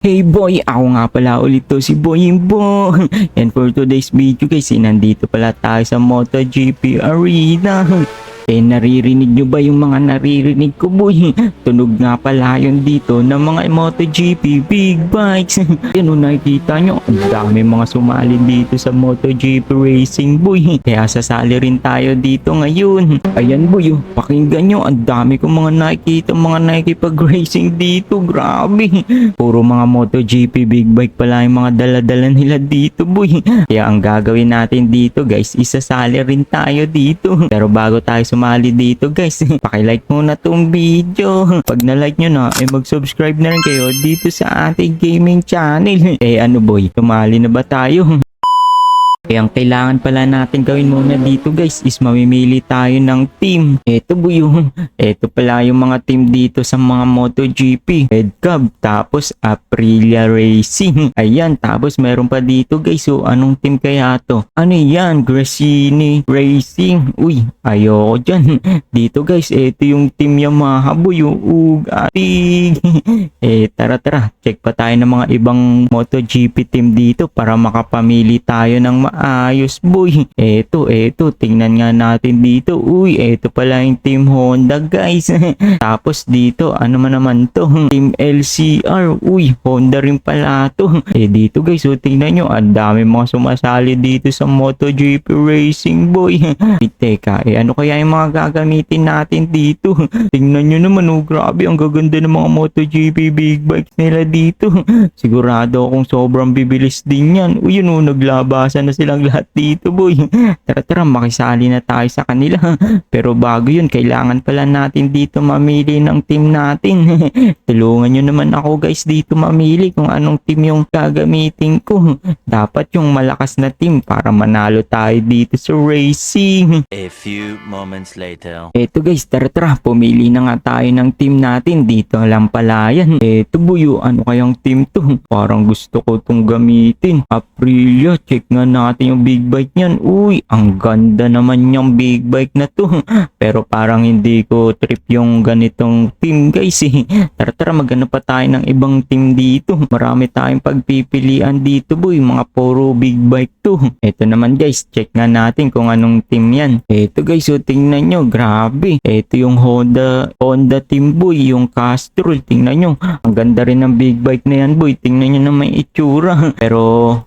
Hey boy, ako nga pala ulit to si Boyimbo. And for today's video guys, eh, nandito pala tayo sa MotoGP Arena. Eh naririnig nyo ba yung mga naririnig ko boy? Tunog nga pala yun dito ng mga MotoGP big bikes. Yan o nakikita nyo, ang dami mga sumali dito sa MotoGP Racing boy. Kaya sasali rin tayo dito ngayon. Ayan boy, oh, pakinggan nyo, ang dami kong mga nakikita mga nakikipag-racing dito. Grabe. Puro mga MotoGP big bike pala yung mga daladala nila dito boy. Kaya ang gagawin natin dito guys, isasali rin tayo dito. Pero bago tayo sumali dito guys, pakilike muna tong video. Pag na-like nyo na, ay mag-subscribe na rin kayo dito sa ating gaming channel. Eh ano boy, sumali na ba tayo? Kaya ang kailangan pala natin gawin muna dito guys is mamimili tayo ng team. Ito yung, ito pala yung mga team dito sa mga MotoGP. Red Cub, tapos Aprilia Racing. Ayan, tapos meron pa dito guys. So, anong team kaya to? Ano yan? Grassini Racing. Uy, ayoko dyan. Dito guys, ito yung team Yamaha boy. Yung ugatig. eh, tara tara. Check pa tayo ng mga ibang MotoGP team dito para makapamili tayo ng maayos boy. Eto, eto, tingnan nga natin dito. Uy, eto pala yung Team Honda guys. Tapos dito, ano man naman to? Team LCR. Uy, Honda rin pala to. Eh dito guys, so tingnan nyo, ang dami mga sumasali dito sa MotoGP Racing boy. Eh, Teka, eh ano kaya yung mga gagamitin natin dito? Tingnan nyo naman, oh grabe, ang gaganda ng mga MotoGP big bikes nila dito. Sigurado akong sobrang bibilis din yan. Uy, yun oh, naglabasan na silang lahat dito, boy. Tara, tara, makisali na tayo sa kanila. Pero bago yun, kailangan pala natin dito mamili ng team natin. Tulungan nyo naman ako guys dito mamili kung anong team yung gagamitin ko. Dapat yung malakas na team para manalo tayo dito sa racing. A few moments later. Eto guys, tara tara, pumili na nga tayo ng team natin dito lang pala yan. Eto buyo, ano kayang team to? Parang gusto ko tong gamitin. Aprilia, check nga natin yung big bike niyan. Uy, ang ganda naman yung big bike na to. Pero parang hindi ko trip yung ganitong team guys eh. Tara tara, magano pa tayo ng ibang team dito. Marami tayong pagpipilian dito boy, mga puro big bike to. Eto naman guys, check nga natin kung anong team yan. Eto guys, so tingnan nyo, grabe. Eto yung Honda, Honda team boy, yung Castrol. Tingnan nyo, ang ganda rin ng big bike na yan boy. Tingnan nyo na may itsura. Pero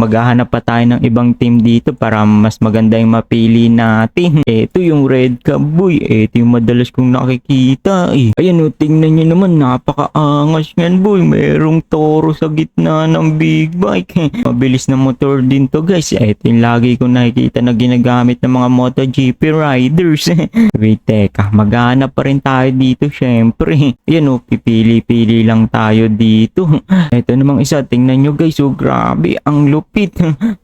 maghahanap pa tayo ng ibang team dito para mas maganda yung mapili natin. Eto yung Red Cab boy. Eto yung madalas kong nakikita eh. Ayan o, tingnan nyo naman, napakaangas yan boy. Merong toro sa gitna ng big bike. Mabilis na motor din to guys. Eto yung lagi kong nakikita na ginagamit ng mga MotoGP riders. Wait, teka, maghanap pa rin tayo dito syempre. Yan o, pipili-pili lang tayo dito. Ito namang isa, tingnan nyo guys, oh grabe, ang lupit.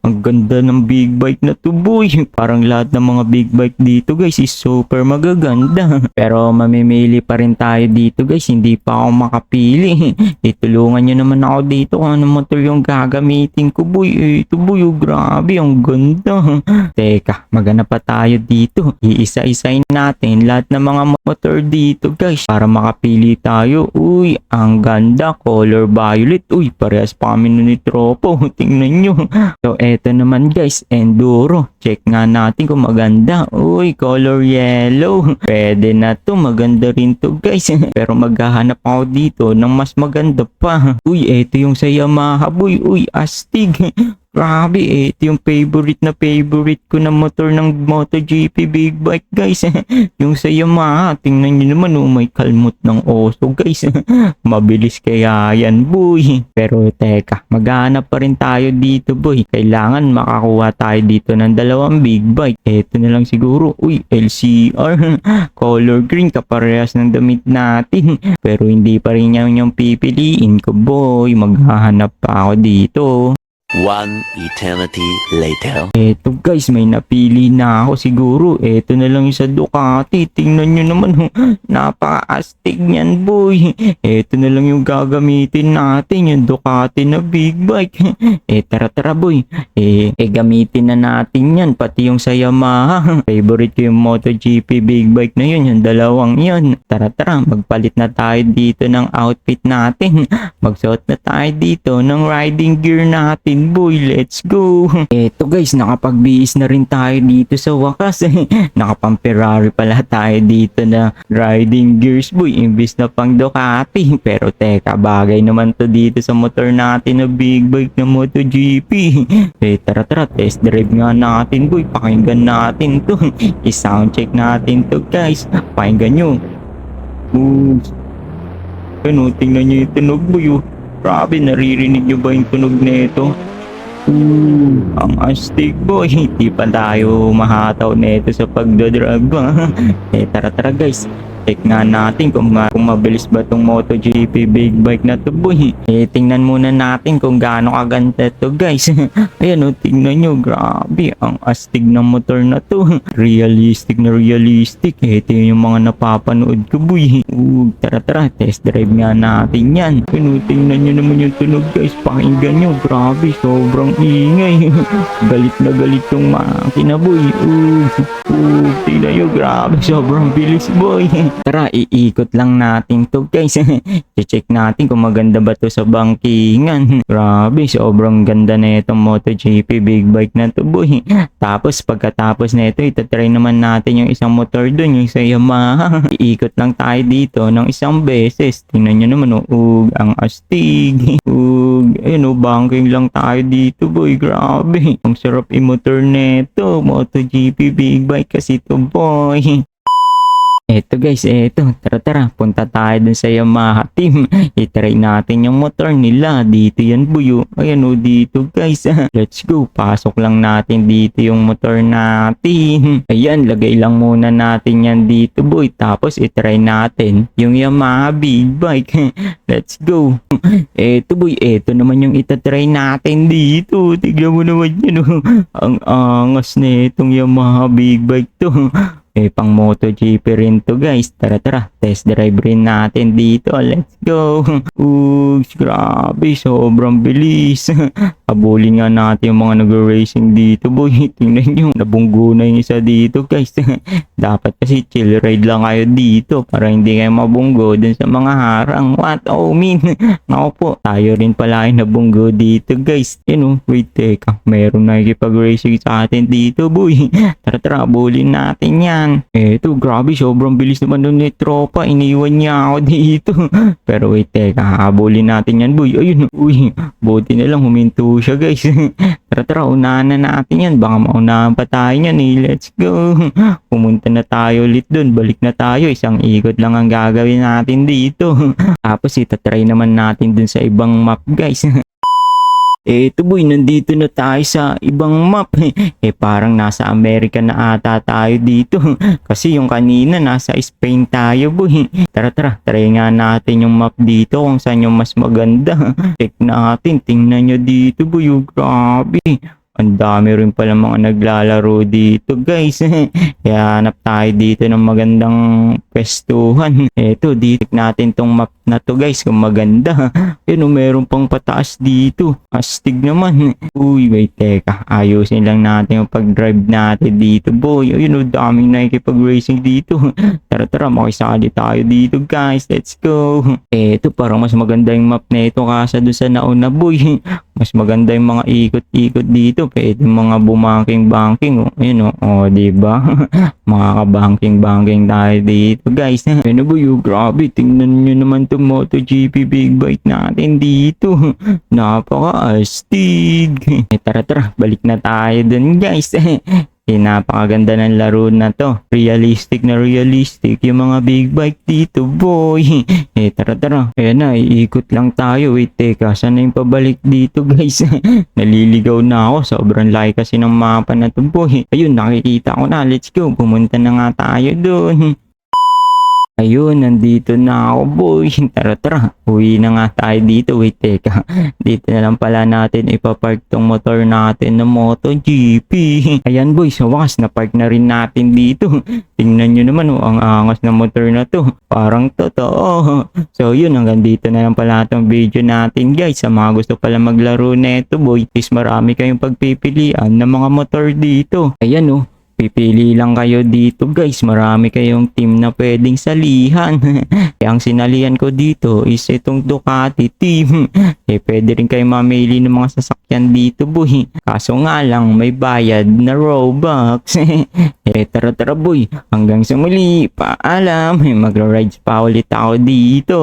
ang ganda ng big bike na to boy. Parang lahat ng mga big bike dito guys is super magaganda. Pero mamimili pa rin tayo dito guys, hindi pa ako makapili. Itulungan nyo naman ako dito kung ano motor yung gagamitin ko boy. Eh, ito boy, oh grabe, ang ganda. Teka, magana pa tayo dito. Iisa-isayin natin lahat ng mga motor dito guys para makapili tayo. Uy, ang ganda. Color violet. Uy, parehas pa kami ni Tropo. Tingnan nyo. So, eto naman guys, Enduro. Check nga natin kung maganda. Uy, color yellow. Pwede na to. Maganda rin to guys. Pero maghahanap ako dito ng mas maganda pa. Uy, eto yung sa Yamaha boy. Uy, astig. Grabe eh, ito yung favorite na favorite ko na motor ng MotoGP big bike guys. yung sa Yamaha, tingnan nyo naman oh, may kalmot ng oso guys. Mabilis kaya yan boy. Pero teka, maghanap pa rin tayo dito boy. Kailangan makakuha tayo dito ng dalawang big bike. Ito na lang siguro. Uy, LCR. Color green, kaparehas ng damit natin. Pero hindi pa rin yan yung pipiliin ko boy. Maghahanap pa ako dito. One eternity later. Eto guys, may napili na ako siguro. Eto na lang yung sa Ducati. Tingnan nyo naman, oh. napaka-astig niyan boy. Eto na lang yung gagamitin natin, yung Ducati na big bike. eh tara tara boy, eh, eh gamitin na natin yan, pati yung sa Yamaha. Favorite ko yung MotoGP big bike na yun, yung dalawang yun. Tara tara, magpalit na tayo dito ng outfit natin. Magsuot na tayo dito ng riding gear natin boy. Let's go. Eto guys, nakapagbihis na rin tayo dito sa wakas. Nakapang-Ferrari pala tayo dito na riding gears boy. Imbis na pang Ducati. Pero teka, bagay naman to dito sa motor natin na big bike na MotoGP. Eh tara tara, test drive nga natin boy. Pakinggan natin to. I-sound check natin to guys. Pakinggan nyo. Ooh. Ano, tingnan nyo yung tunog boy. oh. Grabe, naririnig nyo ba yung tunog nito? Ooh, ang astig boy. Hindi pa tayo mahataw nito sa pagdodrive ba? eh tara tara guys. Check nga natin kung, ma- kung mabilis ba tong MotoGP big bike na to boy. Eh tingnan muna natin kung gaano kaganda to guys. Ayan o, tingnan nyo. Grabe, ang astig ng motor na to. Realistic na realistic. Ito yung mga napapanood ko boy. Ooh, tara tara, test drive nga natin yan. Ano, tingnan nyo naman yung tunog guys. Pakinggan nyo. Grabe, sobrang ingay. galit na galit yung makina boy. Ooh, tingnan nyo. Grabe, sobrang bilis boy. Tara, iikot lang natin to guys. I-check natin kung maganda ba to sa bangkingan. Grabe, sobrang ganda na itong MotoGP big bike na to boy. Tapos pagkatapos na ito, itatry naman natin yung isang motor dun, yung sa Yamaha. Iikot lang tayo dito ng isang beses. Tingnan nyo naman, oh, ug, ang astig. Ug, ayun oh, banking lang tayo dito boy. Grabe. Ang sarap i-motor neto. MotoGP big bike kasi to boy. Eto guys, eto. Tara tara, punta tayo dun sa Yamaha team. I-try natin yung motor nila. Dito yan buyo. Ayan o, dito guys. Let's go. Pasok lang natin dito yung motor natin. Ayan, lagay lang muna natin yan dito boy. Tapos i-try natin yung Yamaha big bike. Let's go. Eto boy, eto naman yung itatry natin dito. Tignan mo naman yan oh. Ang angas na itong Yamaha big bike to. Eh, pang MotoGP rin to guys. Tara tara, test drive rin natin dito. Let's go. Uy, grabe, sobrang bilis. Habulin nga natin yung mga nag-racing dito boy. Tingnan nyo, nabunggo na yung isa dito guys. Dapat kasi chill ride lang kayo dito para hindi kayo mabunggo dun sa mga harang. What? Oh, mean. Ako po, tayo rin pala ay nabunggo dito guys. Yun oh, wait, teka. Meron nakikipag-racing sa atin dito boy. Tara tara, habulin natin yan. Eto, grabe, sobrang bilis naman nun ni tropa. Iniwan niya ako dito. Pero wait, teka, habulin natin yan boy. Ayun, uy, buti na lang huminto siya guys. tara tara, unahan na natin yan. Baka maunahan pa tayo yan eh. Let's go. Pumunta na tayo ulit dun. Balik na tayo. Isang ikot lang ang gagawin natin dito. Tapos itatry naman natin dun sa ibang map guys. Eto boy, nandito na tayo sa ibang map. Eh parang nasa Amerika na ata tayo dito. Kasi yung kanina nasa Spain tayo boy. Tara tara, try nga natin yung map dito kung saan yung mas maganda. Check natin, tingnan nyo dito boy. Oh, grabe. Ang dami rin pala mga naglalaro dito guys. Kaya hanap tayo dito ng magandang pwestuhan. Eto, dito natin tong map na to guys kung maganda. Yun, oh, meron pang pataas dito. Astig naman. Uy, wait, teka. Ayusin lang natin yung pag-drive natin dito, boy. Ayun, oh, daming nakikipag-racing dito. tara, tara, makisali tayo dito, guys. Let's go. Eto, parang mas maganda yung map na ito kasa doon sa nauna, boy. Mas maganda yung mga ikot-ikot dito. Pwede mga bumaking-banking. Oh. Ayun, oh. oh di ba? Makaka-banking-banking tayo dito, guys. Ano ba yung grabe? Tingnan nyo naman itong MotoGP big bike natin dito. Napaka-astig. Tara, tara. Balik na tayo dun, guys. Eh, napakaganda ng laro na to. Realistic na realistic yung mga big bike dito, boy. Eh, tara tara. Ayan na, iikot lang tayo. Wait, teka. Saan na yung pabalik dito, guys? Naliligaw na ako. Sobrang laki kasi ng mapa na to, boy. Ayun, nakikita ko na. Let's go. Pumunta na nga tayo dun. Ayun, nandito na ako boy. Tara tara, uwi na nga tayo dito. Wait, teka. Dito na lang pala natin ipapark tong motor natin na MotoGP. Ayan boy, sa wakas na park na rin natin dito. Tingnan nyo naman oh, ang angas na motor na to. Parang totoo. So yun, hanggang dito na lang pala itong video natin guys. Sa mga gusto pala maglaro neto boy, is marami kayong pagpipilian ng mga motor dito. Ayan oh, Pipili lang kayo dito guys. Marami kayong team na pwedeng salihan. Kaya ang sinalihan ko dito is itong Ducati team. eh pwede rin kayo mamili ng mga sasakyan dito boy. Kaso nga lang may bayad na Robux. eh tara tara boy. Hanggang sa muli. Paalam. Magra-rides pa ulit ako dito.